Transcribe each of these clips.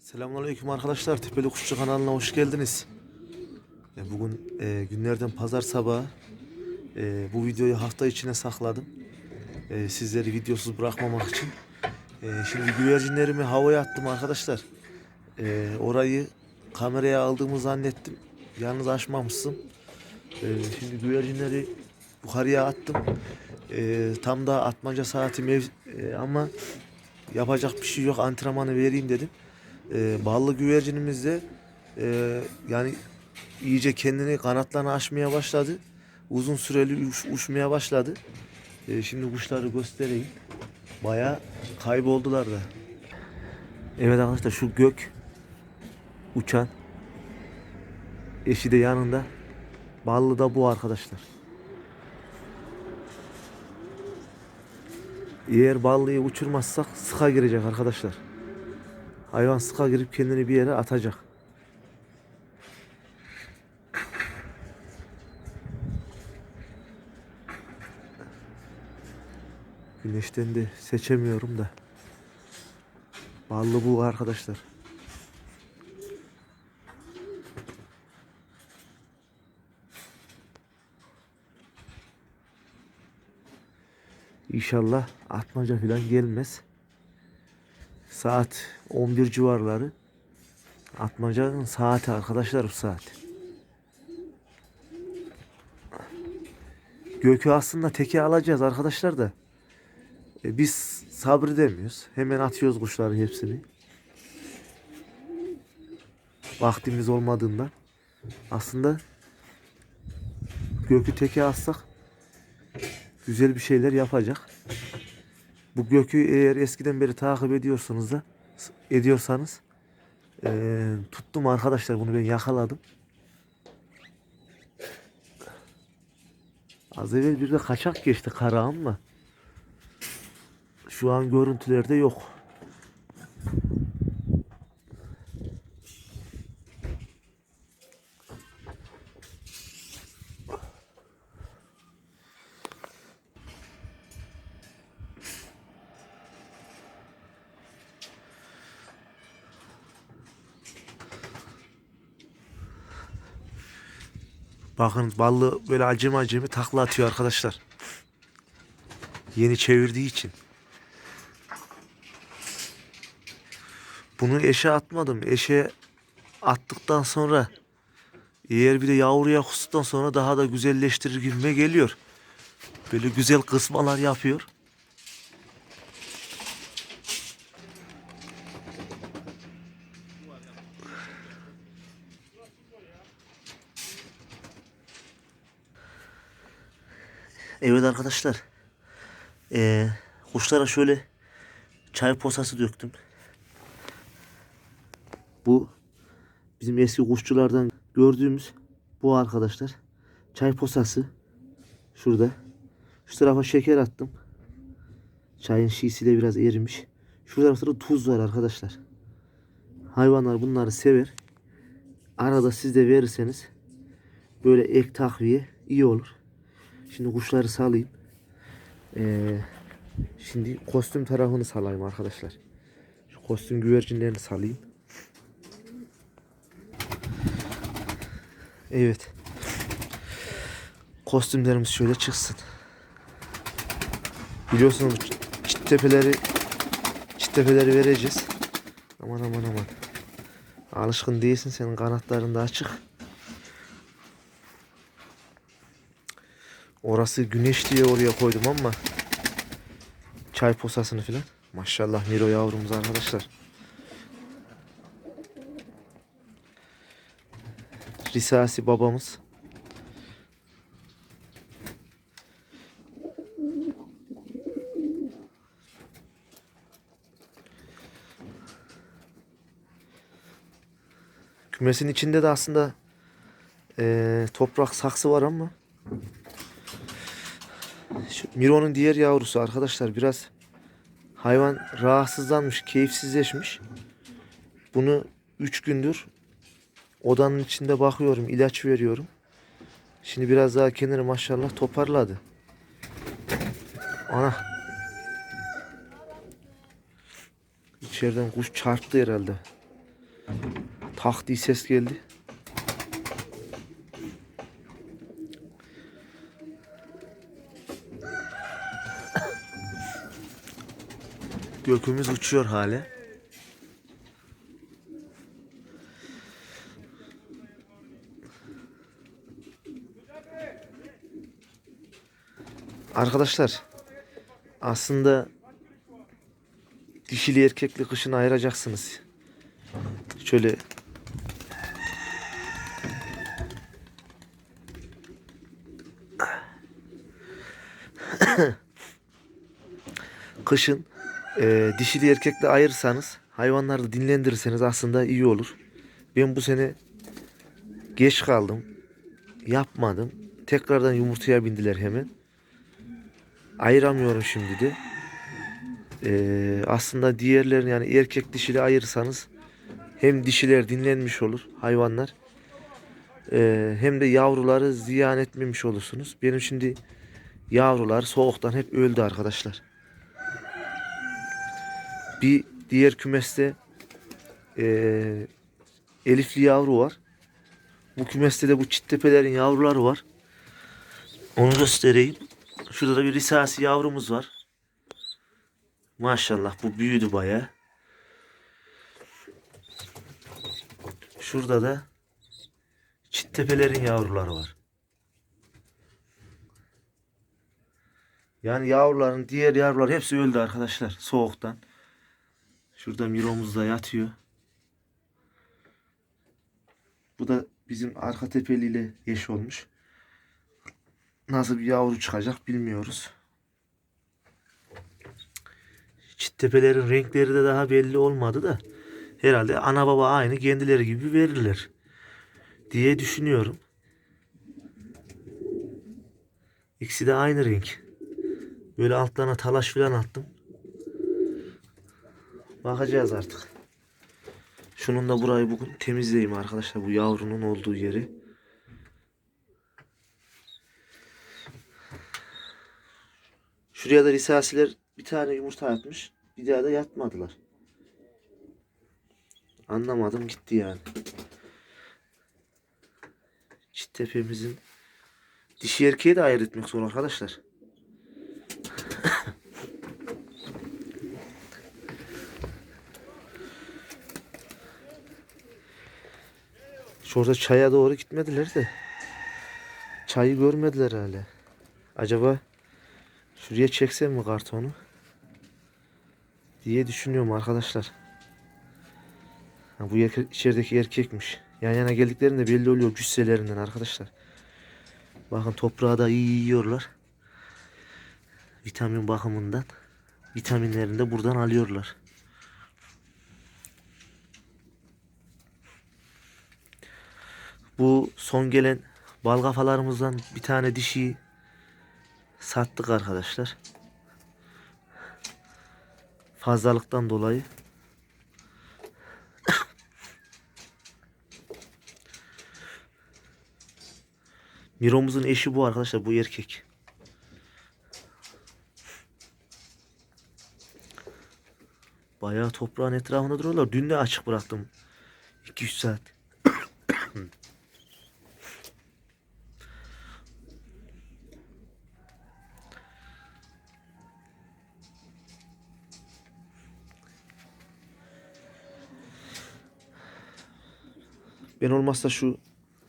Selamünaleyküm arkadaşlar. Tepeli Kuşçu kanalına hoş geldiniz. E, Bugün e, günlerden pazar sabahı e, bu videoyu hafta içine sakladım. E, sizleri videosuz bırakmamak için. E, şimdi güvercinlerimi havaya attım arkadaşlar. E, orayı kameraya aldığımı zannettim. Yalnız açmamışsın. E, şimdi güvercinleri yukarıya attım. E, tam da atmaca saati mev e, ama yapacak bir şey yok antrenmanı vereyim dedim. E, ballı güvercinimiz de e, yani iyice kendini kanatlarını açmaya başladı. Uzun süreli uç- uçmaya başladı. E, şimdi kuşları göstereyim. Baya kayboldular da. Evet arkadaşlar şu gök uçan eşi de yanında. Ballı da bu arkadaşlar. Eğer ballıyı uçurmazsak sıka girecek arkadaşlar. Hayvan sıka girip kendini bir yere atacak. Güneşten de seçemiyorum da. Ballı bu arkadaşlar. İnşallah atmaca falan gelmez. Saat 11 civarları. Atmacanın saati arkadaşlar bu saat. Gökü aslında teke alacağız arkadaşlar da. E, biz sabredemiyoruz. Hemen atıyoruz kuşların hepsini. Vaktimiz olmadığından. Aslında gökü teke alsak güzel bir şeyler yapacak. Bu gökü eğer eskiden beri takip ediyorsunuz da ediyorsanız eee, tuttum arkadaşlar bunu ben yakaladım. Az evvel bir de kaçak geçti kara ama şu an görüntülerde yok. Bakın ballı böyle acemi acemi takla atıyor arkadaşlar. Yeni çevirdiği için. Bunu eşe atmadım. Eşe attıktan sonra eğer bir de yavruya kustuktan sonra daha da güzelleştirir gibime geliyor. Böyle güzel kısmalar yapıyor. Evet arkadaşlar. Ee, kuşlara şöyle çay posası döktüm. Bu bizim eski kuşçulardan gördüğümüz bu arkadaşlar. Çay posası. Şurada. Şu tarafa şeker attım. Çayın şişiyle biraz erimiş. Şu tarafta da tuz var arkadaşlar. Hayvanlar bunları sever. Arada siz de verirseniz böyle ek takviye iyi olur. Şimdi kuşları salayım. Ee, şimdi kostüm tarafını salayım arkadaşlar. Şu kostüm güvercinlerini salayım. Evet. Kostümlerimiz şöyle çıksın. Biliyorsunuz çit tepeleri çit tepeleri vereceğiz. Aman aman aman. Alışkın değilsin senin kanatların da açık. Orası güneş diye oraya koydum ama çay posasını filan. Maşallah Miro yavrumuz arkadaşlar. Risasi babamız. Kümesin içinde de aslında eee, toprak saksı var ama Miro'nun diğer yavrusu arkadaşlar biraz hayvan rahatsızlanmış, keyifsizleşmiş. Bunu 3 gündür odanın içinde bakıyorum, ilaç veriyorum. Şimdi biraz daha kendini maşallah toparladı. Ana. İçeriden kuş çarptı herhalde. Tak diye ses geldi. Gökümüz uçuyor hale. Arkadaşlar aslında dişili erkekli kışını ayıracaksınız. Şöyle kışın e, dişili erkekle ayırırsanız hayvanları dinlendirirseniz aslında iyi olur. Ben bu sene geç kaldım. Yapmadım. Tekrardan yumurtaya bindiler hemen. Ayıramıyorum şimdi de. Ee, aslında diğerlerini yani erkek dişili ayırırsanız hem dişiler dinlenmiş olur hayvanlar ee, hem de yavruları ziyan etmemiş olursunuz. Benim şimdi yavrular soğuktan hep öldü arkadaşlar. Bir diğer kümeste ee, elifli yavru var. Bu kümeste de bu çittepelerin yavruları var. Onu göstereyim. Şurada da bir risasi yavrumuz var. Maşallah bu büyüdü baya. Şurada da çittepelerin yavruları var. Yani yavruların diğer yavrular hepsi öldü arkadaşlar soğuktan. Şurada Miro'muz da yatıyor. Bu da bizim arka tepeliyle eş olmuş. Nasıl bir yavru çıkacak bilmiyoruz. Çittepelerin renkleri de daha belli olmadı da herhalde ana baba aynı kendileri gibi verirler diye düşünüyorum. İkisi de aynı renk. Böyle altlarına talaş falan attım. Bakacağız artık. Şunun da burayı bugün temizleyeyim arkadaşlar bu yavrunun olduğu yeri. Şuraya da risasiler bir tane yumurta atmış. Bir daha da yatmadılar. Anlamadım gitti yani. Çittepemizin dişi erkeği de ayırt etmek zor arkadaşlar. Şurada çaya doğru gitmediler de. Çayı görmediler hala. Acaba şuraya çeksem mi kartonu? Diye düşünüyorum arkadaşlar. Ha, bu erke- içerideki erkekmiş. Yan yana geldiklerinde belli oluyor cüsselerinden arkadaşlar. Bakın toprağı da iyi yiyorlar. Vitamin bakımından. Vitaminlerini de buradan alıyorlar. Bu son gelen bal kafalarımızdan bir tane dişi sattık arkadaşlar. Fazlalıktan dolayı. Miro'muzun eşi bu arkadaşlar. Bu erkek. Bayağı toprağın etrafında duruyorlar. Dün de açık bıraktım. 2-3 saat. Ben olmazsa şu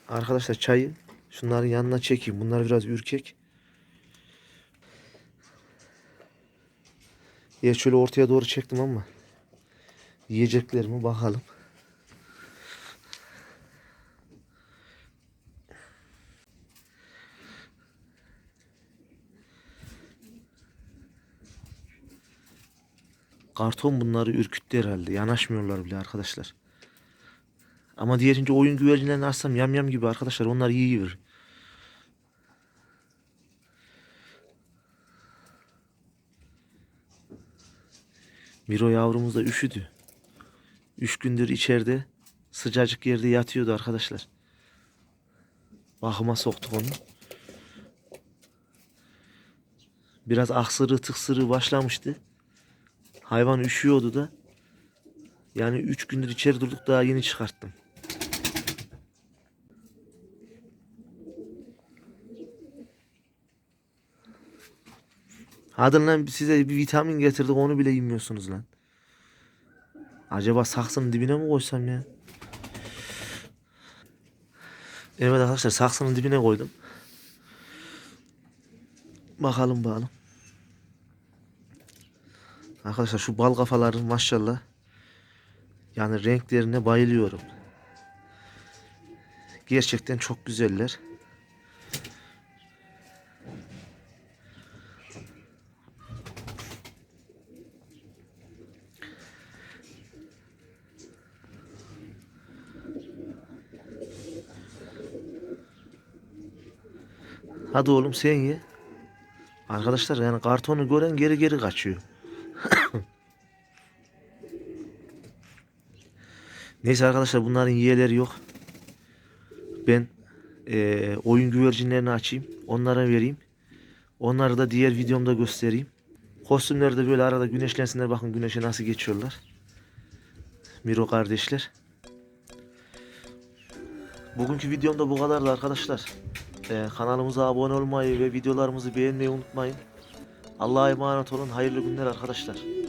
arkadaşlar çayı şunların yanına çekeyim. Bunlar biraz ürkek. Ya şöyle ortaya doğru çektim ama yiyecekler mi bakalım. Karton bunları ürküttü herhalde. Yanaşmıyorlar bile arkadaşlar. Ama diğerince oyun güvercinlerini açsam yam yam gibi arkadaşlar. Onlar iyi yiyor. Miro yavrumuz da üşüdü. Üç gündür içeride sıcacık yerde yatıyordu arkadaşlar. Bakıma soktuk onu. Biraz aksırı tıksırı başlamıştı. Hayvan üşüyordu da. Yani üç gündür içeri durduk daha yeni çıkarttım. Hadi lan size bir vitamin getirdik onu bile yemiyorsunuz lan. Acaba saksının dibine mi koysam ya? Evet arkadaşlar saksının dibine koydum. Bakalım bakalım. Arkadaşlar şu bal kafaların maşallah. Yani renklerine bayılıyorum. Gerçekten çok güzeller. Hadi oğlum sen ye. Arkadaşlar yani kartonu gören geri geri kaçıyor. Neyse arkadaşlar bunların yiyeleri yok. Ben eee, oyun güvercinlerini açayım. Onlara vereyim. Onları da diğer videomda göstereyim. Kostümleri de böyle arada güneşlensinler. Bakın güneşe nasıl geçiyorlar. Miro kardeşler. Bugünkü videomda bu kadardı arkadaşlar. Ee, kanalımıza abone olmayı ve videolarımızı beğenmeyi unutmayın. Allah'a emanet olun. Hayırlı günler arkadaşlar.